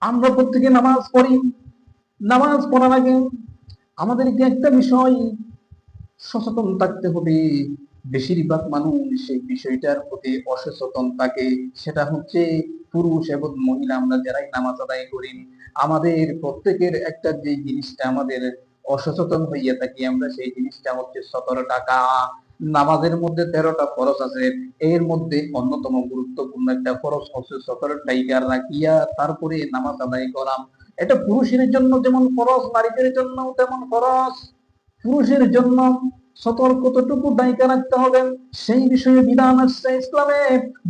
আমরা প্রত্যেকে নামাজ পড়ি। নামাজ পড়ার আগে আমাদেরকে একটা বিষয় সচেতন থাকতে হবে। বেশিরভাগ মানুষ সেই বিষয়টার প্রতি অসচেতন থাকে। সেটা হচ্ছে পুরুষ এবং মহিলা, আমরা যারাই নামাজ আদায় করি, আমাদের প্রত্যেকের একটা যে জিনিসটা আমাদের অসচেতন হইয়া থাকি আমরা, সেই জিনিসটা হচ্ছে সতেরো টাকা নামাজের মধ্যে তেরোটা ফরজ আছে। এর মধ্যে অন্যতম গুরুত্বপূর্ণ একটা ফরজ হচ্ছে সকালের টাইগার রাখিয়া তারপরে নামাজ আদায় করাম এটা পুরুষের জন্য যেমন ফরজ, নারীদের জন্য তেমন ফরজ। পুরুষের জন্য সতর্ক কতটুকু দায়িকা রাখতে হবে। সেই বিষয়ে বিধান আসছে ইসলামে।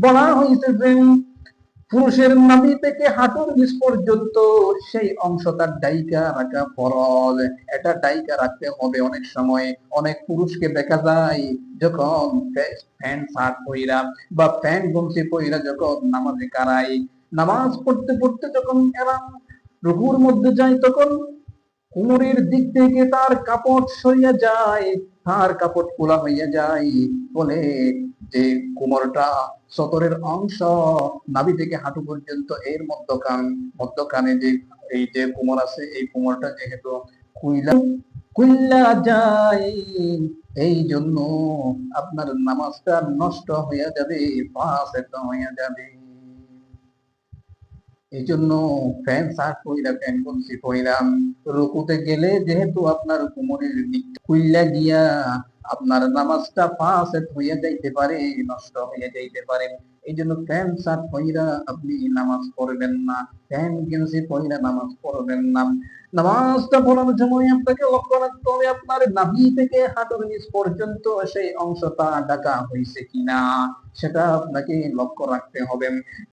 বলা হয়েছে যে পুরুষের নাভি থেকে হাঁটুর নিচ পর্যন্ত সেই অংশ তার ডাইকা রাখা ফরজ এটা ডাইকা রাখতে হবে অনেক সময়। অনেক পুরুষকে দেখা যায় যখন প্যান্ট শার্ট পইরা বা প্যান্ট গমছি পইরা যখন নামাজে কারাই নামাজ পড়তে পড়তে যখন এরা রুকুর মধ্যে যায়, তখন কোমরের দিক থেকে তার কাপড় সরিয়া যায়, তার কাপড় খোলা হইয়া যায়। বলে যে কোমরটা সতরের অংশ নাভি থেকে হাঁটু পর্যন্ত এর মধ্যকান মধ্যখানে যে এই যে কোমর আছে, এই কোমরটা যেহেতু কুইলা কুইল্লা যায়। এই জন্য আপনার নামাজটা নষ্ট হইয়া যাবে পাঁচ একটা হইয়া যাবে। এই জন্য ফ্যান শার্ট পইরা, প্যান্ট গঞ্জি পইরাম রুকুতে গেলে যেহেতু আপনার কোমরের দিক খুইলা গিয়া আপনার নামাজটা পাঁচ হইয়া যাইতে পারে, নষ্ট হইয়া যাইতে পারে। এই জন্য প্যান্ট শার্ট পইরা আপনি নামাজ পড়বেন না, প্যান্ট গেঞ্জি পইরা নামাজ পড়বেন না। নামাজটা পড়ার সময় আপনাকে লক্ষ্য রাখতে হবে, আপনার নাভি থেকে হাঁটুর নিচ পর্যন্ত সেই অংশটা ঢাকা হয়েছে কিনা, সেটা আপনাকে লক্ষ্য রাখতে হবে।